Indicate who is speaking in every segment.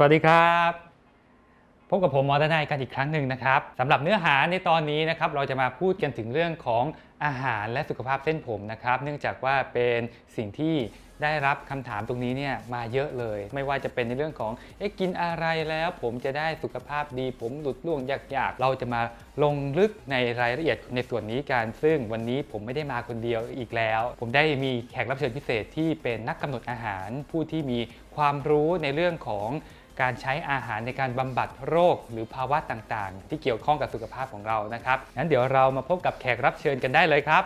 Speaker 1: สวัสดีครับพบกับผมหมอทนายกันอีกครั้งหนึ่งนะครับสำหรับเนื้อหาในตอนนี้นะครับเราจะมาพูดกันถึงเรื่องของอาหารและสุขภาพเส้นผมนะครับ เนื่องจากว่าเป็นสิ่งที่ได้รับคำถามตรงนี้เนี่ยมาเยอะเลย ไม่ว่าจะเป็นในเรื่องของเอ๊ะกินอะไรแล้วผมจะได้สุขภาพดี ผมหลุดร่วงยากๆ เราจะมาลงลึกในรายละเอียดในส่วนนี้กันซึ่งวันนี้ผมไม่ได้มาคนเดียวอีกแล้ว ผมได้มีแขกรับเชิญพิเศษที่เป็นนักกำหนดอาหารผู้ที่มีความรู้ในเรื่องของ การใช้อาหารในการบำบัดโรคหรือภาวะต่างๆ ที่เกี่ยวข้องกับสุขภาพของเรานะครับงั้นเดี๋ยวเรามาพบกับแขกรับเชิญกันได้เลยครับ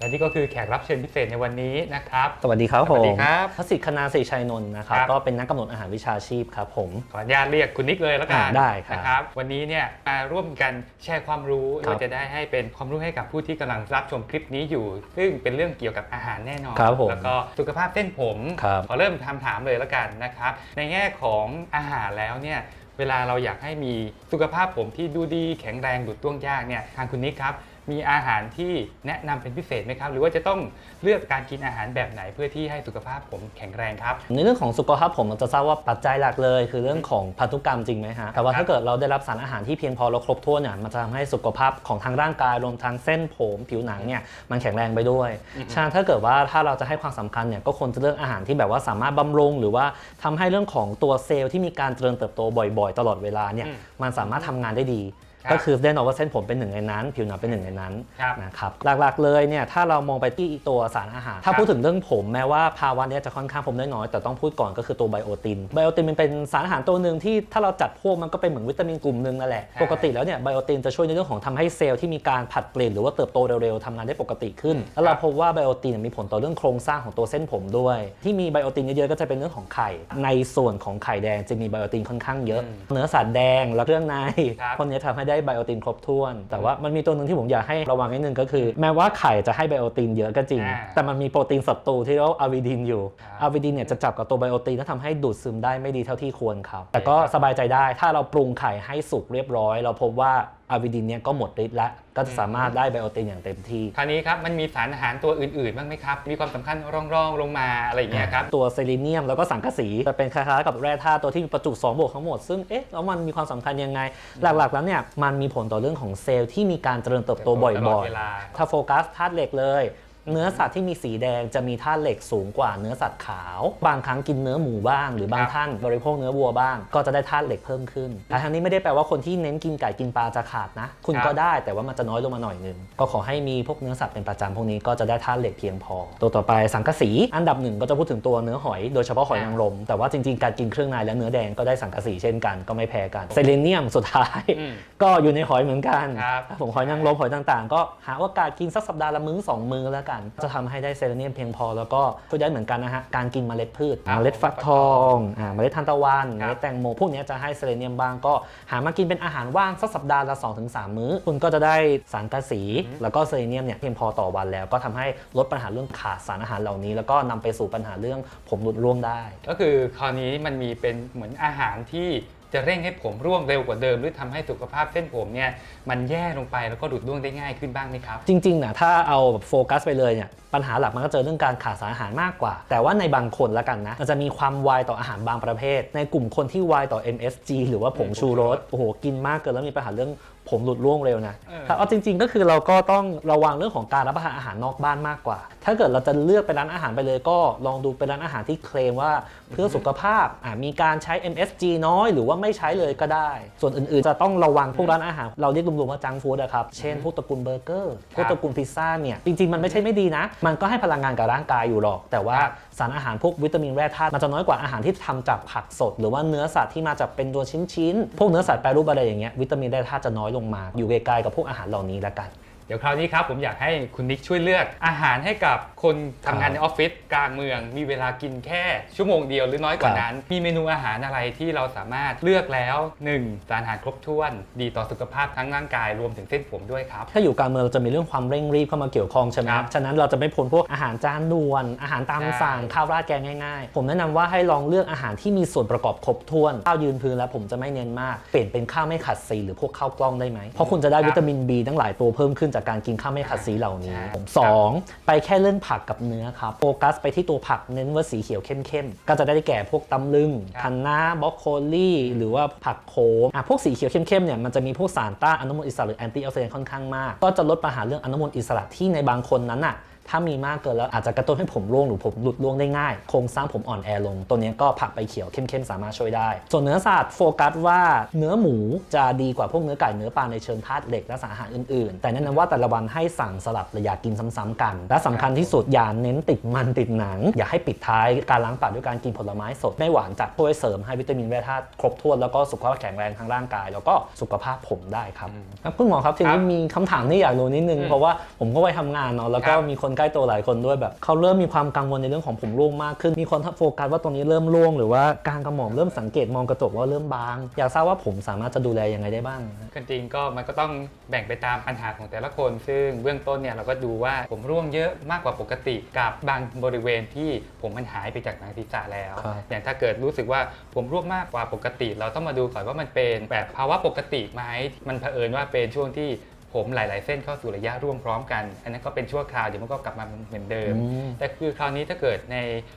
Speaker 1: และนี่ก็คือแขกรับเชิญพิเศษในวันนี้นะครับ
Speaker 2: สวัสดีครับ
Speaker 1: ส
Speaker 2: ผ
Speaker 1: วัสดี
Speaker 2: ม
Speaker 1: ครับ
Speaker 2: พระสิทธิ์คณาศรีชัยนนท์นะครับ
Speaker 1: ครับ
Speaker 2: ก็เป็นนักกำหนดอาหารวิชาชีพครับผม
Speaker 1: ขออนุญาตเรียกคุณนิกเลยแล้วกัน
Speaker 2: อ่าได้ครับ
Speaker 1: นะครับ วันนี้เนี่ยมาร่วมกันแชร์ความรู้
Speaker 2: ครับ
Speaker 1: เพื่อจะได้ให้เป็นความรู้ให้กับผู้ที่กำลังรับชมคลิปนี้อยู่ ซึ่งเป็นเรื่องเกี่ยวกับอาหารแน่นอน
Speaker 2: ครับผม
Speaker 1: แล้วก็สุขภาพเส้นผม
Speaker 2: ครับ
Speaker 1: ขอเริ่มคำถามเลยแล้วกันนะครับ ในแง่ของอาหารแล้วเนี่ยเวลาเราอยากให้มีสุขภาพผมที่ดูดีแข็งแรงดุดต้วงยากเนี่ยทางคุณนิกครับ มีอาหารที่แนะนำเป็นพิเศษไหมครับ หรือว่าจะต้องเลือกการกินอาหารแบบไหนเพื่อที่ให้สุขภาพผมแข็งแรงครับ
Speaker 2: ในเรื่องของสุขภาพผมเราจะทราบว่าปัจจัยหลักเลย คือเรื่องของพันธุกรรมจริงไหมฮะแต่ว่า
Speaker 1: ครับ
Speaker 2: ถ้าเกิดเราได้รับสารอาหารที่เพียงพอและครบถ้วนเนี่ยมันจะทำให้สุขภาพของทางร่างกายรวมทั้งเส้นผมผิวหนังเนี่ยมันแข็งแรงไปด้วย
Speaker 1: อือฮึ
Speaker 2: ฉะนั้นถ้าเกิดว่าถ้าเราจะให้ความสำคัญเนี่ยก็ควรจะเลือกอาหารที่แบบว่าสามารถบำรุง หรือว่าทำให้เรื่องของตัวเซลล์ที่มีการเจริญเติบโตบ่อย ๆ ตลอดเวลาเนี่ย
Speaker 1: อืม
Speaker 2: มันสามารถทำงานได้ดี
Speaker 1: ครับ
Speaker 2: ก็คือแน่นอนว่าเส้นผมเป็นหนึ่งในนั้น ผิวหนังเป็นหนึ่งในนั้น
Speaker 1: ครับ
Speaker 2: นะครับหลักๆเลยเนี่ยถ้าเรามองไปที่ตัวสารอาหาร ถ้า
Speaker 1: ครับ
Speaker 2: พูดถึงเรื่องผมแม้ว่าภาวะเนี้ยจะค่อนข้างผมน้อยๆแต่ต้องพูดก่อนก็คือตัวไบโอตินไบโอตินมันเป็นสารอาหารตัวหนึ่งที่ถ้าเราจัดพวกมันก็เป็นเหมือนวิตามินกลุ่มหนึ่งนั่นแหละ
Speaker 1: ใช่
Speaker 2: ปกติแล้วเนี่ยไบโอตินจะช่วยในเรื่องของทำให้เซลล์ที่มีการผลัดเปลี่ยนหรือว่าเติบโตเร็วๆทำงานได้ปกติขึ้น แล้วเราพบว่าไบโอตินมีผลต่อเรื่องโครงสร้างของตัวเส้นผมด้วย ที่มีไบโอตินเยอะๆก็จะเป็นเรื่องของไข่ ในส่วนของไข่แดงจะมีไบโอตินค่อนข้างเยอะ
Speaker 1: อืม
Speaker 2: เนื้อสัตว์แดงและเครื่องใน
Speaker 1: ครับ
Speaker 2: พวกนี้ทำให้ได้ไบโอตินครบถ้วน แต่ว่ามันมีตัวหนึ่งที่ผมอยากให้ระวังนิดนึงก็คือ แม้ว่าไข่จะให้ไบโอตินเยอะก็จริง
Speaker 1: อ่า
Speaker 2: แต่มันมีโปรตีนศัตรูที่เรียกว่าอะวิดินอยู่
Speaker 1: ครับ
Speaker 2: อะวิดินเนี่ยจะจับกับตัวไบโอตินแล้วทำให้ดูดซึมได้ไม่ดีเท่าที่ควรครับ แต่ก็สบายใจได้ถ้าเราปรุงไข่ให้สุกเรียบร้อย เราพบว่า อะวิดินเนี่ยก็หมดฤทธิ์แล้วก็จะสามารถได้ไบโอตินอย่างเต็มที่
Speaker 1: คราวนี้ครับ มันมีสารอาหารตัวอื่นๆ บ้างไหมครับ มีความสำคัญรองๆ ลงมาอะไรอย่างเงี้ยครับ
Speaker 2: ตัวเซเลเนียมแล้วก็สังกะสีจะเป็นคล้ายๆกับแร่ธาตุตัวที่มีประจุ2บวกทั้งหมด ซึ่งเอ๊ะแล้วมันมีความสำคัญยังไง หลักๆแล้วเนี่ยมันมีผลต่อเรื่องของเซลล์ที่มีการเจริญเติบโตบ่
Speaker 1: ตลอ
Speaker 2: อ
Speaker 1: ด
Speaker 2: ย
Speaker 1: เวลา
Speaker 2: ๆถ้าโฟกัสธาตุเหล็กเลย เนื้อสัตว์ที่มีสีแดงจะมีธาตุเหล็กสูงกว่าเนื้อสัตว์ขาว บางครั้งกินเนื้อหมูบ้าง หรือบาง
Speaker 1: ครับ
Speaker 2: ท่านบริโภคเนื้อวัวบ้าง ก็จะได้ธาตุเหล็กเพิ่มขึ้นแต่ทางนี้ไม่ได้แปลว่าคนที่เน้นกินไก่กินปลาจะขาดนะ คุณ
Speaker 1: ครับ
Speaker 2: ก็ได้แต่ว่ามันจะน้อยลงมาหน่อยนึงก็ขอให้มีพวกเนื้อสัตว์เป็นประจำพวกนี้ก็จะได้ธาตุเหล็กเพียงพอ ตัวต่อไปสังกะสีอันดับหนึ่งก็จะพูดถึงตัวเนื้อหอยโดยเฉพาะหอยนางรมแต่ว่าจริงๆการกินเครื่องในและเนื้อแดงก็ได้สังกะสีเช่นกันก็ไม่แพ้กันเซเลเนียมสุดท้าย
Speaker 1: อืม
Speaker 2: ก็อยู่ในหอยเหมือนกัน
Speaker 1: ครับ
Speaker 2: ผมหอยนางรมหอยต่างๆ ก็หาโอกาสกินสักสัปดาห์ละมื้อสองมื้อแล้วกันจะทำให้ได้เซเลเนียมเพียงพอ แล้วก็ช่วยได้เหมือนกันนะฮะ การกินเมล็ดพืช
Speaker 1: ครับ
Speaker 2: เมล็ดฟักทองอ่าเมล็ดทานตะวัน
Speaker 1: ค
Speaker 2: เม
Speaker 1: รับ
Speaker 2: ล็ดแตงโม พวกเนี้ยจะให้เซเลเนียมบ้าง ก็หามากินเป็นอาหารว่างสักสัปดาห์ละ 2-3 มื้อ คุณก็จะได้สารกระสี แล้วก็เซเลเนียมเนี่ยเพียงพอต่อวันแล้ว ก็ทำให้ลดปัญหาเรื่องขาดสารอาหารเหล่านี้ แล้วก็นำไปสู่ปัญหาเรื่องผมหลุดร่วงได้
Speaker 1: ก็คือคราวนี้มันมีเป็นเหมือนอาหารที่ จะเร่งให้ผมร่วงเร็วกว่าเดิม หรือทำให้สุขภาพเส้นผมเนี่ยมันแย่ลงไปแล้วก็ดูดร่วงได้ง่ายขึ้นบ้างไหมครับ
Speaker 2: จริงๆนะถ้าเอาแบบโฟกัสไปเลยเนี่ยปัญหาหลักมันก็เจอเรื่องการขาดสารอาหารมากกว่า แต่ว่าในบางคนละกันนะมันจะมีความไวต่ออาหารบางประเภท ในกลุ่มคนที่ไวต่อ MSG หรือว่าผงชูรสโอ้โหกินมากเกินแล้วมีปัญหาเรื่อง ผมหลุดร่วงเร็วนะ
Speaker 1: เออ
Speaker 2: ถ้าเอาจริง ๆ ก็คือเราก็ต้องระวังเรื่องของการรับประทานอาหารนอกบ้านมากกว่า ถ้าเกิดเราจะเลือกไปร้านอาหารไปเลย ก็ลองดูเป็นร้านอาหารที่เคลมว่าเพื่อสุขภาพอะมีการใช้ MSG น้อย หรือว่าไม่ใช้เลยก็ได้ ส่วนอื่นๆ จะต้องระวังพวกร้านอาหาร เราเรียกรวมๆว่าจังฟู้ดนะครับ เช่นพวกตระกูลเบอร์เกอร์พวกตระกูลพิซซ่าเนี่ยจริงๆมันไม่ใช่ไม่ดีนะ มันก็ให้พลังงานกับร่างกายอยู่หรอก แต่ว่า
Speaker 1: ครับ
Speaker 2: สารอาหารพวกวิตามินแร่ธาตุมันจะน้อยกว่าอาหารที่ทำจากผักสด หรือว่าเนื้อสัตว์ที่มาจากเป็นตัวชิ้นๆพวกเนื้อสัตว์แปรรูปอะไรอย่างเงี้ยวิตามินแร่ธาตุจะน้อยลงมา อยู่ไกลๆกับพวกอาหารเหล่านี้แล้วกัน
Speaker 1: ดี๋ยวคราวนี้ครับผมอยากให้คุณนิกช่วยเลือกอาหารให้กับคนทำงานในออฟฟิศกลางเมือง มีเวลากินแค่ชั่วโมงเดียวหรือน้อยกว่านั้น มีเมนูอาหารอะไรที่เราสามารถเลือกแล้ว 1. สารอาหารครบถ้วน ดีต่อสุขภาพทั้งร่างกายรวมถึงเส้นผมด้วยครับ
Speaker 2: ถ้าอยู่กลางเมืองเราจะมีเรื่องความเร่งรีบเข้ามาเกี่ยวข้องใช่ไหม
Speaker 1: ครับ
Speaker 2: ฉะนั้นเราจะไม่พ้นพวกอาหารจานด่วน อาหารตาม
Speaker 1: ใช่
Speaker 2: สั่งข้าวราดแกงง่ายๆ ผมแนะนำว่าให้ลองเลือกอาหารที่มีส่วนประกอบครบถ้วนข้าวยืนพื้นแล้วผมจะไม่เน้นมากเปลี่ยนเป็นข้าวไม่ขัดสีหรือพวกข้าวกล้องได้ไหมเพราะคุณจะได้วิตามิน B ทั้งหลายตัวเพิ่มขึ้นจากจากการกินข้าวไม่ขัดสีเหล่านี้
Speaker 1: ใช่
Speaker 2: ผมสองไปแค่เรื่องผักกับเนื้อครับโฟกัสไปที่ตัวผักเน้นว่าสีเขียวเข้มๆก็จะได้แก่พวกตำลึง
Speaker 1: ครับ
Speaker 2: คะน้าบรอกโคลีหรือว่าผักโขมอะพวกสีเขียวเข้มๆเนี่ยมันจะมีพวกสารต้านอนุมูลอิสระหรือแอนตี้ออกซิแดนต์ค่อนข้างมาก ก็จะลดปัญหาเรื่องอนุมูลอิสระที่ในบางคนนั้นน่ะถ้ามีมากเกินแล้วอาจจะกระตุ้นให้ผมร่วงหรือผมหลุดร่วงได้ง่าย โครงสร้างผมอ่อนแอลง ตัวเนี้ยก็ผักใบเขียวเข้มๆสามารถช่วยได้ ส่วนเนื้อสัตว์โฟกัสว่าเนื้อหมูจะดีกว่าพวกเนื้อไก่เนื้อปลาในเชิงธาตุเหล็กและสารอาหารอื่นๆ แต่แนะนำว่าแต่ละวันให้สั่งสลับและอย่ากินซ้ำๆกัน และสำคัญที่สุดอย่าเน้นติดมันติดหนัง อย่าให้ปิดท้ายการล้างปากด้วยการกินผลไม้สดไม่หวานจัดช่วยเสริมให้วิตามินแร่ธาตุครบถ้วนแล้วก็สุขภาพแข็งแรงทางร่างกาย แล้วก็สุขภาพผมได้ครับครับคุณหมอครับที
Speaker 1: ครั
Speaker 2: นี้
Speaker 1: บ
Speaker 2: มีคำถามที่อยากรู้นิดนึง
Speaker 1: อืม
Speaker 2: เพราะว่าผมก็ไปทำงานเนาะแล้วก็
Speaker 1: ครับ
Speaker 2: มีคนใกล้ตัวหลายคนด้วยแบบเขาเริ่มมีความกังวลในเรื่องของผมร่วงมากขึ้น มีคนโฟกัสว่าตรงนี้เริ่มร่วง หรือว่าการกระหม่อมเริ่มสังเกตมองกระจกว่าเริ่มบาง อยากทราบว่าผมสามารถจะดูแลยังไงได้บ้าง
Speaker 1: กันจริงก็มันก็ต้องแบ่งไปตามปัญหาของแต่ละคน ซึ่งเบื้องต้นเนี่ยเราก็ดูว่าผมร่วงเยอะมากกว่าปกติกับบางบริเวณที่ผมมันหายไปจากหนังศีรษะแล้ว
Speaker 2: ครับ
Speaker 1: อย่างถ้าเกิดรู้สึกว่าผมร่วงมากกว่าปกติ เราต้องมาดูก่อนว่ามันเป็นแบบภาวะปกติไหมมันเผอิญว่าเป็นช่วงที่ ผมหลาย ๆ เส้นเข้าสู่ระยะร่วงพร้อมกัน อันนั้นก็เป็นชั่วคราวเดี๋ยวมันก็กลับมาเหมือนเดิม
Speaker 2: อืม
Speaker 1: แต่คือคราวนี้ถ้าเกิดใน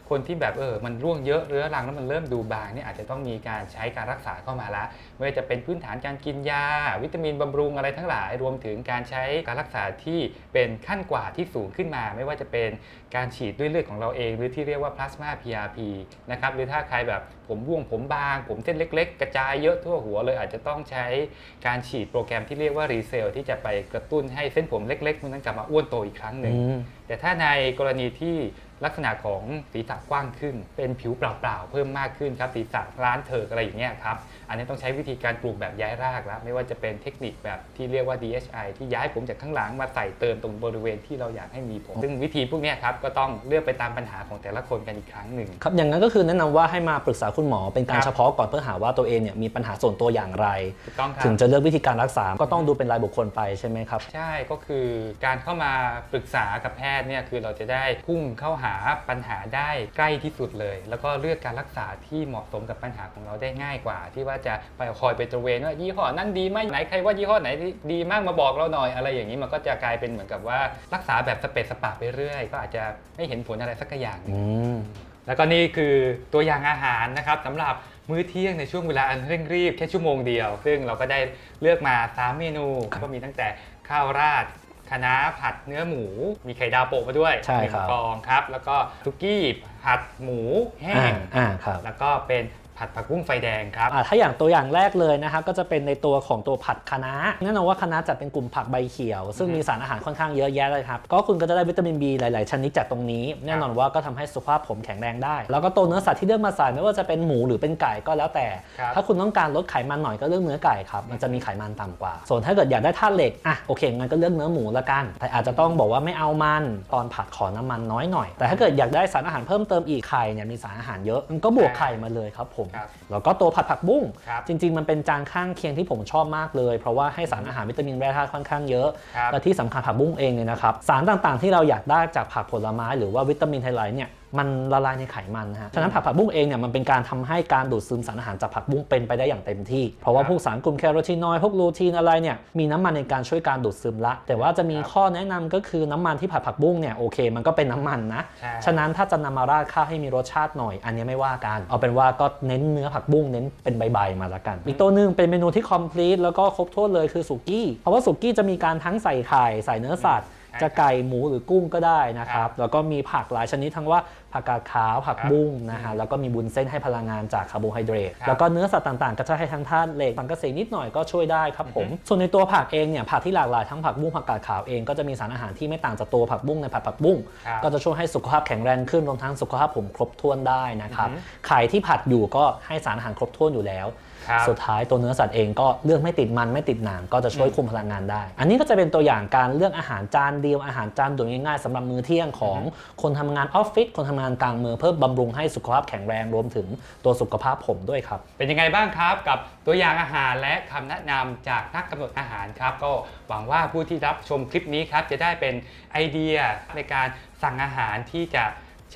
Speaker 1: คนที่แบบเออมันร่วงเยอะเรื้อรังแล้วมันเริ่มดูบางเนี่ยอาจจะต้องมีการใช้การรักษาเข้ามาละไม่ว่าจะเป็นพื้นฐานการกินยา วิตามินบำรุงอะไรทั้งหลาย รวมถึงการใช้การรักษาที่เป็นขั้นกว่าที่สูงขึ้นมา ไม่ว่าจะเป็นการฉีดด้วยเลือดของเราเอง หรือที่เรียกว่าพลาสมา PRP นะครับหรือถ้าใครแบบผมร่วงผมบาง ผมเส้นเล็ก ๆ กระจายเยอะทั่วหัวเลยอาจจะต้องใช้การฉีดโปรแกรมที่เรียกว่ารีเซลที่จะไปกระตุ้นให้เส้นผมเล็กๆมันนั้นกลับมาอ้วนโตอีกครั้งหนึ่ง
Speaker 2: อืม
Speaker 1: แต่ถ้าในกรณีที่ ลักษณะของศีรษะกว้างขึ้น เป็นผิวเปล่าๆเพิ่มมากขึ้นครับศีรษะร้านเถิกอะไรอย่างเงี้ยครับอันนี้ต้องใช้วิธีการปลูกแบบย้ายรากแล้วไม่ว่าจะเป็นเทคนิคแบบที่เรียกว่า DHI ที่ย้ายผมจากข้างหลังมาใส่เติมตรงบริเวณที่เราอยากให้มีผม ซึ่งวิธีพวกเนี้ยครับก็ต้องเลือกไปตามปัญหาของแต่ละคนกันอีกครั้งหนึ่ง
Speaker 2: ครับอย่างนั้นก็คือแนะนำว่าให้มาปรึกษาคุณหมอเป็นการ
Speaker 1: ครับ
Speaker 2: เฉพาะก่อนเพื่อหาว่าตัวเองเนี่ยมีปัญหาส่วนตัวอย่างไร
Speaker 1: ถูกต้องครับ
Speaker 2: ถึงจะเลือกวิธีการรักษาก็ต้องดูเป็นรายบุคคลไปใช่ไหมครับ
Speaker 1: ใช่ก็คือการเข้ามาปรึกษากับแพทย์เนี่ยคือเราจะได้พุ่งเข้าหาปัญหาได้ใกล้ที่สุดเลย แล้วก็เลือกการรักษาที่เหมาะสมกับปัญหาของเราได้ง่ายกว่า ที่ว่าจะไปคอยไปตระเวนว่ายี่ห้อนั้นดีไหมไหนใครว่ายี่ห้อไหนดีมากมาบอกเราหน่อยอะไรอย่างนี้มันก็จะกลายเป็นเหมือนกับว่ารักษาแบบสเปซสปะไปเรื่อยก็อาจจะไม่เห็นผลอะไรสักอย่างหนึ่ง
Speaker 2: อืม
Speaker 1: แล้วก็นี่คือตัวอย่างอาหารนะครับสำหรับมื้อเที่ยงในช่วงเวลาอันเร่งรีบแค่ชั่วโมงเดียว ซึ่งเราก็ได้เลือกมา 3 เมนู ก็มีตั้งแต่ข้าวราด คะน้าผัดเนื้อหมู มีไข่ดาวโปะมาด้วย
Speaker 2: ใช่
Speaker 1: หนึ่ง
Speaker 2: ครับ
Speaker 1: ฟองครับ แล้วก็ซุกี้ผัดหมูแห้
Speaker 2: อ่างอ่าครับ
Speaker 1: แล้วก็เป็น ผัดผักบุ้งไฟแดงครับ
Speaker 2: อ่าถ้าอย่างตัวอย่างแรกเลยนะครับก็จะเป็นในตัวของตัวผัดคะน้าแน่นอนว่าคะน้าจัดเป็นกลุ่มผักใบเขียว ซึ่งมีสารอาหารค่อนข้างเยอะแยะเลยครับก็คุณก็จะได้วิตามิน B หลาย ๆ ชนิดจากตรงนี้ แน่นอนว่าก็ทำให้สุขภาพผมแข็งแรงได้ แล้วก็ตัวเนื้อสัตว์ที่เลือกมาใส่ไม่ว่าจะเป็นหมูหรือเป็นไก่ก็แล้วแต่
Speaker 1: ครับ
Speaker 2: ถ้าคุณต้องการลดไขมันหน่อยก็เลือกเนื้อไก่ครับมันจะมีไขมันต่ำกว่า ส่วนถ้าเกิดอยากได้ธาตุเหล็กอะโอเคงั้นก็เลือกเนื้อหมูละกัน แต่อาจจะต้องบอกว่าไม่เอามันตอนผัดขอน้ำมันน้อยหน่อย แต่ถ้าเกิดอยากได้สารอาหารเพิ่มเติมอีกไข่เนี่ยมีสารอาหารเยอะมันก็บวกไข่มาเลยครับผม
Speaker 1: ครับ
Speaker 2: แล้วก็ตัวผัดผักบุ้ง
Speaker 1: ครับ
Speaker 2: จริง ๆ มันเป็นจานข้างเคียงที่ผมชอบมากเลย เพราะว่าให้สารอาหารวิตามินแร่ธาตุค่อนข้างเยอะ
Speaker 1: ครับ
Speaker 2: และที่สำคัญผักบุ้งเองเนี่ยนะครับสารต่างๆ ที่เราอยากได้จากผักผลไม้หรือว่าวิตามินไฮไลท์เนี่ย มันละลายในไขมันนะฮะ ฉะนั้นผักผักบุ้งเองเนี่ยมันเป็นการทำให้การดูดซึมสารอาหารจากผักบุ้งเป็นไปได้อย่างเต็มที่ เพราะว่า
Speaker 1: ครับ
Speaker 2: พวกสารกลุ่มแคโรทีนอยด์พวกลูทีนอะไรเนี่ยมีน้ำมันในการช่วยการดูดซึมละ แต่ว่าจะมี
Speaker 1: ครับ
Speaker 2: ข้อแนะนำก็คือน้ำมันที่ผัดผักบุ้งเนี่ยโอเค มันก็เป็นน้ำมันนะ
Speaker 1: ใช่
Speaker 2: ฉะนั้นถ้าจะนำมาราดข้าวให้มีรสชาติหน่อย อันนี้ไม่ว่ากัน เอาเป็นว่าก็เน้นเนื้อผักบุ้งเน้นเป็นใบๆมาละกัน อีกตัวหนึ่งเป็นเมนูที่คอมพลีทแล้วก็ครบถ้วนเลยคือสุกี้เพราะว่าสุกี้จะมีการทั้งใส่ไข่ใส่เนื้อสัตว์
Speaker 1: ใช่
Speaker 2: จะไก่หมูหรือกุ้งก็ได้นะค
Speaker 1: ครั
Speaker 2: รับ
Speaker 1: บ
Speaker 2: แล้วก็มีผักหลายชนิดทั้งว่า ผักกาดขาวผัก
Speaker 1: ครับ
Speaker 2: บุ้งนะฮะแล้วก็มีบุญเส้นให้พลังงานจากคาร์โบไฮเดรต
Speaker 1: ครับ
Speaker 2: แล้วก็เนื้อสัตว์ต่างๆ ก็จะให้ทั้งธาตุเหล็กสังกะสีนิดหน่อยก็ช่วยได้ครับผม
Speaker 1: อือฮึ
Speaker 2: ส่วนในตัวผักเองเนี่ยผักที่หลากหลายทั้งผักบุ้งผักกาดขาวเองก็จะมีสารอาหารที่ไม่ต่างจากตัวผักบุ้งในผัดผักบุ้ง
Speaker 1: ครับ
Speaker 2: ก็จะช่วยให้สุขภาพแข็งแรงขึ้นรวมทั้งสุขภาพผมครบถ้วนได้นะครับ
Speaker 1: อือฮึ
Speaker 2: ไข่ที่ผัดอยู่ก็ให้สารอาหารครบถ้วนอยู่แล้ว
Speaker 1: ครับ
Speaker 2: สุดท้ายตัวเนื้อสัตว์เองก็เลือกไม่ติดมันไม่ติดหนังก็จะช่วยคุมพลังงานได้ อันนี้ก็จะเป็นตัวอย่างการเลือกอาหารจานเดียวอาหารจานด่วนง่ายๆสำหรับมื้อเที่ยงของคนทำงานออฟฟิศคนทำงานกลางเมืองเพื่อบำรุงให้สุขภาพแข็งแรงรวมถึงตัวสุขภาพผมด้วยครับ
Speaker 1: เป็นยังไงบ้างครับกับตัวอย่างอาหารและคำแนะนำจากนักกำหนดอาหารครับ ก็หวังว่าผู้ที่รับชมคลิปนี้ครับ จะได้เป็นไอเดียในการสั่งอาหารที่จะ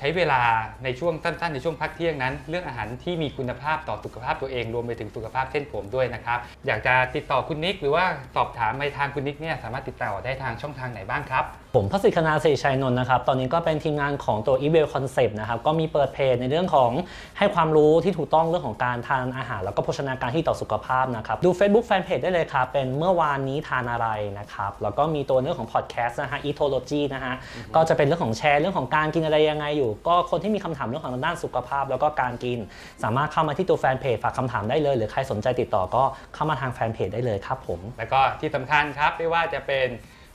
Speaker 1: ใช้เวลาในช่วงสั้นๆ ในช่วงพักเที่ยงนั้น เรื่องอาหารที่มีคุณภาพต่อสุขภาพตัวเองรวมไปถึงสุขภาพเส้นผมด้วยนะครับ อยากจะติดต่อคุณนิก หรือว่าสอบถามไปทางคุณนิกเนี่ยสามารถติดต่อได้ทางช่องทางไหนบ้างครับ
Speaker 2: ผมพสิทธิ์คณาเสรีชัยนนท์นะครับ ตอนนี้ก็เป็นทีมงานของตัว e v e l Concept นะครับ ก็มีเปิดเพจในเรื่องของให้ความรู้ที่ถูกต้องเรื่องของการทานอาหาร แล้วก็โภชนาการที่ต่อสุขภาพนะครับ ดู Facebook Fanpage ได้เลยครับ เป็นเมื่อวานนี้ทานอะไรนะครับ แล้วก็มีตัวเรื่องของ Podcast นะฮะ Etology นะฮะ ก็จะเป็นเรื่องของแชร์เรื่องของการกินอะไรยังไงอยู่ ก็คนที่มีคำถามเรื่องของด้านสุขภาพ แล้วก็การกิน สามารถเข้ามาที่ตัวแฟนเพจฝากคำถามได้เลย หรือใครสนใจติดต่อก็เข้ามาทางแฟนเพจได้เลยครับผม
Speaker 1: แล้วก็ที่สำคัญครับไม่ว่าจะเป็น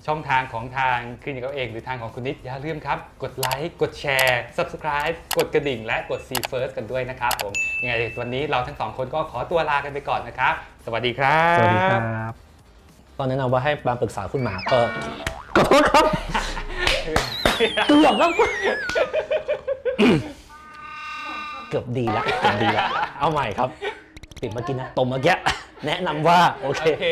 Speaker 1: ช่องทางของทางคลินิกเอาเอง หรือทางของคุณนิดอย่าลืมครับ กดไลค์กดแชร์ subscribe กดกระดิ่ง และกด see first กันด้วยนะครับผมยังไงวันนี้เราทั้งสองคนก็ขอตัวลากันไปก่อนนะครับ สวัสดีครับ
Speaker 2: สวัสดีครับ ตอนแนะนำว่าให้มาปรึกษาคุณหมาเออขอโทษครับเกือบแล้วเกือบดีแล้วเกือบดีแล้วเอาใหม่ครับ ปิดเมื่อกี้นะตรงเมื่อกี้แนะนำว่าโอเค
Speaker 1: โอเค